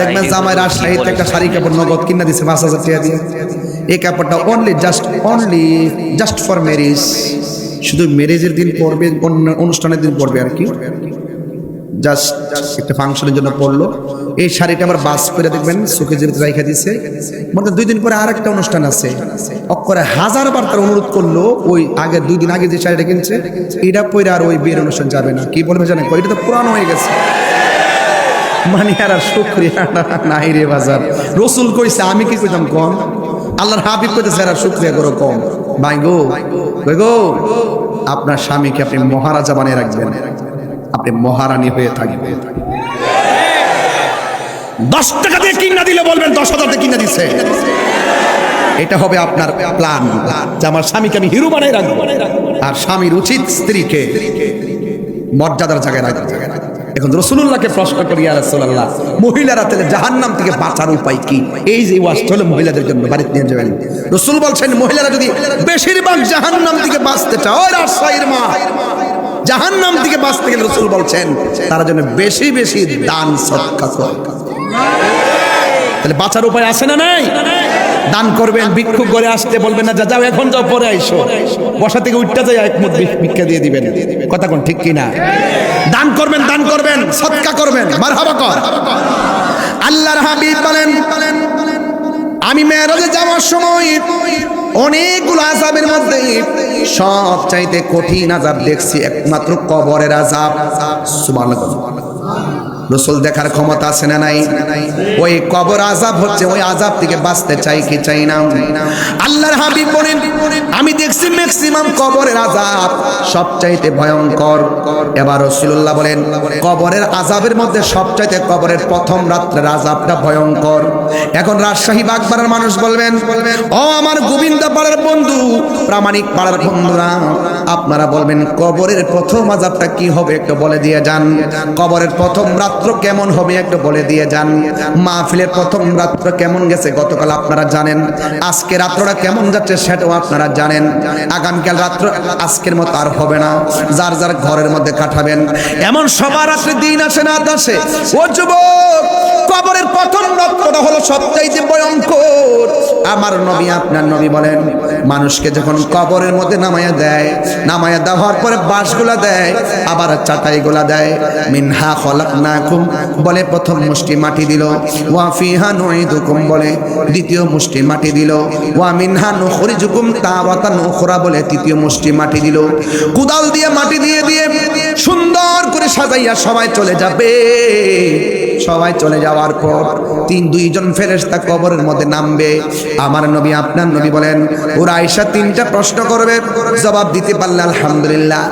দেখবেন জামাই রাজশাহীতে একটা শাড়ি কাপড় নগদ কিনা দিছে পাঁচ হাজার টাকা দিয়ে। এই কাপড়টা only just only just for marriage শুধু ম্যারেজের দিন পড়বে অন্য অনুষ্ঠানের দিন পড়বে আর কি। জাস্ট একটা ফাংশনের জন্য পড়ল। এই শাড়িটা আবার বাস করে দেখবেন চোখে যেতে রাইখা দিছে। মধ্যে দুই দিন পরে আর একটা অনুষ্ঠান আছে। অক্ষরে হাজার বার তার অনুরোধ করল ওই আগে দুই দিন আগে যে শাড়িটা কিনছে এটা পরে আর ওই বিয়ের অনুষ্ঠান যাবে না। কি বলবে জানেন? এটা তো পুরানো হয়ে গেছে। মানে আর আর শুক্রিয়া নাই রে বাজার। রসুল কইছে, আমি কি কইতাম কম? আল্লাহর হাবিব কইতেছে, আর শুক্রিয়া করো কম। ভাই গো ভাই গো, আপনার স্বামীকে আপনি মহারাজা বানিয়ে রাখবেন। আপনি মহারানী হয়ে থাকবেন। দশ টাকা দিয়ে কিনা দিলে বলবেন, দশ হাজার দিয়ে কিনা দিছে। এটা হবে আপনার প্ল্যান, যে আমার স্বামীকে আমি হিরো বানাই রাখব। আর স্বামীর উচিত স্ত্রীকে মর্যাদার জায়গায় রাখব। এখন রসুল্লাহকে প্রশ্ন করি আর রসুল্লাহ মহিলারা তাহলে জাহান্নাম থেকে বাঁচার উপায় কি? এই যে ওয়াজ হলো মহিলাদের জন্য বাড়িতে নিয়ে যাবেন। রসুল বলছেন, মহিলারা যদি বেশিরভাগ জাহান্নাম থেকে বাঁচতে চায়, ওই রাজশাহীর মা। জাহান্নাম থেকে বাঁচতে গেলে রসুল বলছেন, তারা জন্য বেশি বেশি দান সৎকা তাহলে বাঁচার উপায় আছে না নাই? দান করবেন ভিক্ষুক করে আসতে বলবেন না যা যাও এখন যাও পরে আইসো। বসা থেকে উঠতে যাই এক ভি- ভিক্ষা দিয়ে দিবেন। কথা কোন ঠিক কি না দান করবেন দান করবেন সৎকা করবেন মারহাবা কর। আল্লাহর হাবিব বলেন আমি মেয়েরাজে যাওয়ার সময় অনেকগুলো আজাবের মধ্যে সব চাইতে কঠিন আজাব দেখছি একমাত্র কবরের আজাব সুবহানাল্লাহ। রসুল দেখার ক্ষমতা আছে না নাই? ওই কবর আজাব হচ্ছে, ওই আজাব থেকে বাঁচতে চাই কি চাই না? আল্লাহর হাবিব বলেন, আমি দেখছি ম্যাক্সিমাম কবরের আজাব সবচাইতে ভয়ঙ্কর। এবার রসুল্লাহ বলেন, কবরের আজাবের মধ্যে সবচাইতে কবরের প্রথম রাত্রের আজাবটা ভয়ঙ্কর। এখন রাজশাহী বাগবাড়ার মানুষ বলবেন, ও আমার গোবিন্দ পাড়ার বন্ধু, প্রামাণিক পাড়ার বন্ধুরা, আপনারা বলবেন কবরের প্রথম আজাবটা কি হবে একটু বলে দিয়ে যান। কবরের প্রথম রাত্র কেমন হবে একটু বলে দিয়ে যান। মাহফিলের প্রথম রাত্র কেমন গেছে গতকাল আপনারা জানেন। আজকে রাত্রটা কেমন যাচ্ছে সেটাও আপনারা জানেন। আগামীকাল রাত্র আজকের মতো আর হবে না। যার যার ঘরের মধ্যে কাটাবেন। এমন সবার রাত্রে দিন আসে না আসে ও যুবক, কবরের প্রথম রাত্রটা হলো সবচাইতে ভয়ঙ্কর। আমার নবী, আপনার নবী বলেন, মানুষকে যখন কবরের মধ্যে নামায়া দেয় নামায়া দেওয়ার পরে বাঁশগুলা দেয়, আবার চাটাইগুলা দেয়, মিনহা খলাকনাকুম বলে প্রথম মুষ্টি মাটি দিল, ওয়া ফিহা নুইদুকুম বলে দ্বিতীয় মুষ্টি মাটি দিল, ওয়া মিনহা নুখরিজুকুম তাওয়াতান উখরা বলে তৃতীয় মুষ্টি মাটি দিল। কুদাল দিয়ে মাটি দিয়ে দিয়ে সুন্দর করে সাজাইয়া সবাই চলে যাবে। সবাই চলে যাওয়ার পর তিন দুইজন ফেরেস্তা কবরের মধ্যে নামবে। আমার নবী, আপনার নবী বলেন, ওরা আয়সা তিনটা প্রশ্ন করবে, জবাব দিতে পারলে আলহামদুলিল্লাহ।